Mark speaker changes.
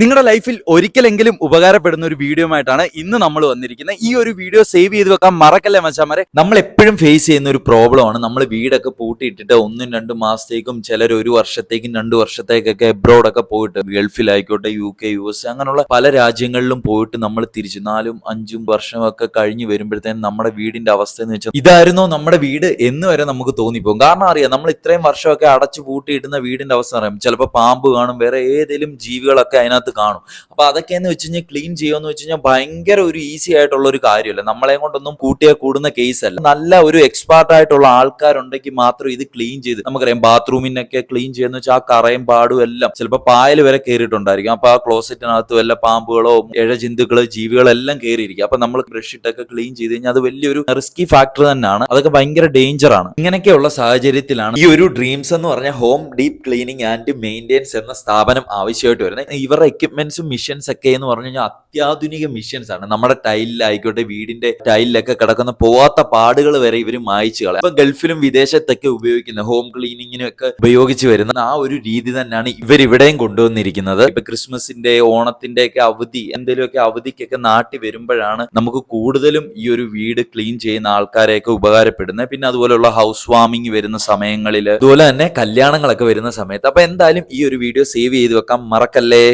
Speaker 1: നിങ്ങളുടെ ലൈഫിൽ ഒരിക്കലെങ്കിലും ഉപകാരപ്പെടുന്ന ഒരു വീഡിയോ ആയിട്ടാണ് ഇന്ന് നമ്മൾ വന്നിരിക്കുന്നത്. ഈ ഒരു വീഡിയോ സേവ് ചെയ്ത് വെക്കാൻ മറക്കല്ലേ മച്ചാമാരെ? നമ്മൾ എപ്പോഴും ഫേസ് ചെയ്യുന്ന ഒരു പ്രോബ്ലം ആണ്. നമ്മൾ വീടൊക്കെ പൂട്ടിയിട്ടിട്ട് ഒന്നും രണ്ടും മാസത്തേക്കും ചിലർ ഒരു വർഷത്തേക്കും രണ്ട് വർഷത്തേക്കൊക്കെ എബ്രോഡൊക്കെ പോയിട്ട് ഗൾഫിലായിക്കോട്ടെ യു കെ യു എസ് അങ്ങനെയുള്ള പല രാജ്യങ്ങളിലും പോയിട്ട് നമ്മൾ തിരിച്ചു നാലും അഞ്ചും വർഷമൊക്കെ കഴിഞ്ഞ് വരുമ്പോഴത്തേനും നമ്മുടെ വീടിന്റെ അവസ്ഥ എന്ന് വെച്ചാൽ ഇതായിരുന്നോ നമ്മുടെ വീട് എന്ന് വരെ നമുക്ക് തോന്നിപ്പോകും. കാരണം അറിയാം നമ്മൾ ഇത്രയും വർഷമൊക്കെ അടച്ചു പൂട്ടിയിടുന്ന വീടിന്റെ അവസ്ഥ അറിയാം ചിലപ്പോൾ പാമ്പ് കാണും വേറെ ഏതെങ്കിലും ജീവികളൊക്കെ അതിനകത്ത് കാണും. അപ്പൊ അതൊക്കെ എന്ന് വെച്ച് കഴിഞ്ഞാൽ ക്ലീൻ ചെയ്യുമെന്ന് വെച്ച് കഴിഞ്ഞാൽ ഭയങ്കര ഒരു ഈസി ആയിട്ടുള്ള ഒരു കാര്യമല്ല. നമ്മളെ കൊണ്ടൊന്നും കൂട്ടിയാൽ കൂടുന്ന കേസ് അല്ല. നല്ല ഒരു എക്സ്പേർട്ട് ആയിട്ടുള്ള ആൾക്കാരുണ്ടെങ്കിൽ മാത്രം ഇത് ക്ലീൻ ചെയ്ത് നമുക്കറിയാം ബാത്റൂമിനൊക്കെ ക്ലീൻ ചെയ്യുന്ന വെച്ചാൽ ആ കറയും പാടും എല്ലാം ചിലപ്പോൾ പായൽ വരെ കയറിയിട്ടുണ്ടായിരിക്കും അപ്പൊ ആ ക്ലോസറ്റിനകത്ത് വല്ല പാമ്പുകളോ ഇഴജന്തുക്കളോ ജീവികളോ എല്ലാം കയറിയിരിക്കും അപ്പൊ നമ്മൾ ബ്രഷ് ഇട്ടൊക്കെ ക്ലീൻ ചെയ്ത് കഴിഞ്ഞാൽ അത് വലിയൊരു റിസ്കി ഫാക്ടർ തന്നെയാണ്. അതൊക്കെ ഭയങ്കര ഡേഞ്ചർ ആണ്. ഇങ്ങനെയൊക്കെയുള്ള സാഹചര്യത്തിലാണ് ഈ ഒരു ഡ്രീംസ് എന്ന് പറഞ്ഞ home deep cleaning and maintains എന്ന സ്ഥാപനം ആവശ്യമായിട്ട് വരുന്നത്. ഇവരുടെ എക്യുപ്മെന്റ്സും മിഷൻസ് ഒക്കെ എന്ന് പറഞ്ഞു കഴിഞ്ഞാൽ അത്യാധുനിക മിഷൻസ് ആണ്. നമ്മുടെ ടൈലിലായിക്കോട്ടെ വീടിന്റെ ടൈലിലൊക്കെ കിടക്കുന്ന പോവാത്ത പാടുകൾ വരെ ഇവർ മായിച്ചു കളയും. ഇപ്പൊ ഗൾഫിലും വിദേശത്തൊക്കെ ഉപയോഗിക്കുന്ന ഹോം ക്ലീനിങ്ങിനും ഒക്കെ ഉപയോഗിച്ച് വരുന്ന ആ ഒരു രീതി തന്നെയാണ് ഇവർ ഇവിടെയും കൊണ്ടുവന്നിരിക്കുന്നത്. ഇപ്പൊ ക്രിസ്മസിന്റെ ഓണത്തിന്റെ ഒക്കെ അവധി എന്തെങ്കിലുമൊക്കെ അവധിക്കൊക്കെ നാട്ടിൽ വരുമ്പോഴാണ് നമുക്ക് കൂടുതലും ഈ ഒരു വീട് ക്ലീൻ ചെയ്യുന്ന ആൾക്കാരെയൊക്കെ ഉപകാരപ്പെടുന്നത്. പിന്നെ അതുപോലെയുള്ള ഹൗസ് വാമിംഗ് വരുന്ന സമയങ്ങളിൽ അതുപോലെ തന്നെ കല്യാണങ്ങളൊക്കെ വരുന്ന സമയത്ത്. അപ്പൊ എന്തായാലും ഈ ഒരു വീഡിയോ സേവ് ചെയ്ത് വെക്കാൻ മറക്കല്ലേ?